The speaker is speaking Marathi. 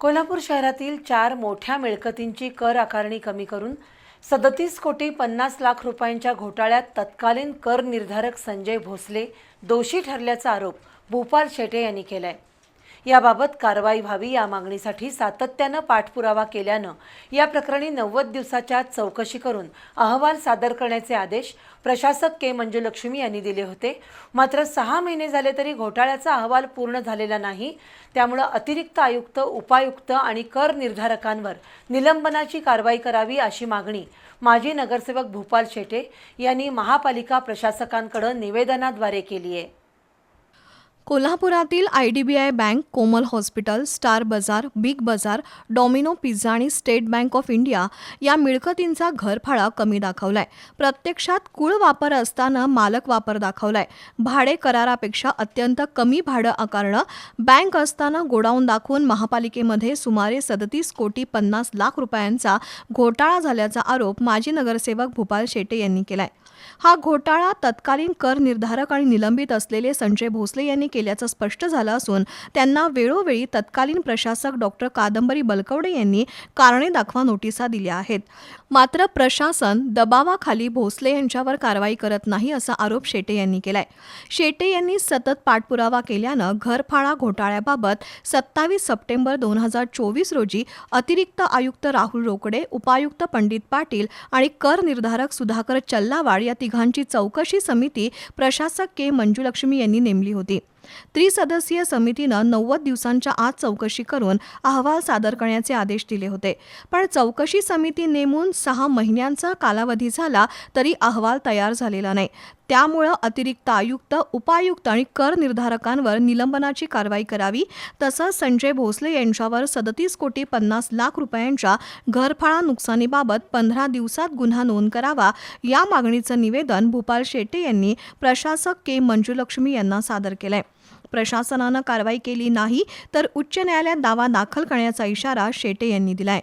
कोल्हापूर शहरातील चार मोठ्या मिळकतींची कर आकारणी कमी करून सदतीस कोटी पन्नास लाख रुपयांच्या घोटाळ्यात तत्कालीन कर निर्धारक संजय भोसले दोषी ठरल्याचा आरोप भूपाल शेटे यांनी केला आहे याबाबत कारवाई व्हावी या मागणीसाठी सातत्यानं पाठपुरावा केल्यानं या प्रकरणी नव्वद दिवसाच्या चौकशी करून अहवाल सादर करण्याचे आदेश प्रशासक के मंजुलक्ष्मी यांनी दिले होते. मात्र सहा महिने झाले तरी घोटाळ्याचा अहवाल पूर्ण झालेला नाही. त्यामुळं अतिरिक्त आयुक्त उपायुक्त आणि कर निर्धारकांवर निलंबनाची कारवाई करावी अशी मागणी माजी नगरसेवक भूपाल शेटे यांनी महापालिका प्रशासकांकडे निवेदनाद्वारे केली आहे कोल्हापुरातील I D B I bank Komal hospital star bazaar big bazaar domino pizza आणि स्टेट बँक ऑफ इंडिया या मिळकतींचा घरफाळा कमी दाखवलाय. प्रत्यक्षात कुळ वापर असताना मालक वापर दाखवलाय. भाडे करारापेक्षा अत्यंत कमी भाडं आकारणं बँक असताना गोडाऊन दाखवून महापालिकेमध्ये सुमारे सदतीस कोटी पन्नास लाख रुपयांचा घोटाळा झाल्याचा आरोप माजी नगरसेवक भूपाल शेटे यांनी केलाय. हा घोटाळा तत्कालीन कर निर्धारक आणि निलंबित असलेले संजय भोसले यांनी केल्याचं स्पष्ट झालं असून त्यांना वेळोवेळी तत्कालीन प्रशासक डॉक्टर कादंबरी बलकवडे यांनी कारणे दाखवा नोटिसा दिल्या आहेत. मात्र प्रशासन दबावाखाली भोसले यांच्यावर कारवाई करत नाही असा आरोप शेटे यांनी केलाय. शेटे यांनी सतत पाठपुरावा केल्यानं घरफाळा घोटाळ्याबाबत सत्तावीस सप्टेंबर दोन हजार चोवीस रोजी अतिरिक्त आयुक्त राहुल रोकडे उपायुक्त पंडित पाटील आणि कर निर्धारक सुधाकर चल्लावाड या तिघांची चौकशी समिती प्रशासक के मंजुलक्ष्मी यांनी नेमली होती. त्रिसदस्यीय समितीनं नव्वद दिवसांच्या आत चौकशी करून अहवाल सादर करण्याचे आदेश दिले होते. पण चौकशी समिती नेमून सहा महिन्यांचा कालावधी झाला तरी अहवाल तयार झालेला नाही. त्यामुळं अतिरिक्त आयुक्त उपायुक्त आणि कर निर्धारकांवर निलंबनाची कारवाई करावी तसंच संजय भोसले यांच्यावर सदतीस कोटी पन्नास लाख रुपयांच्या घरफाळा नुकसानीबाबत पंधरा दिवसात गुन्हा नोंद करावा या मागणीचं निवेदन भूपाल शेट्टे यांनी प्रशासक के मंजुलक्ष्मी यांना सादर केलं आहे प्रशासनानं कारवाई केली नाही तर उच्च न्यायालयात दावा दाखल करण्याचा इशारा शेटे यांनी दिलाय.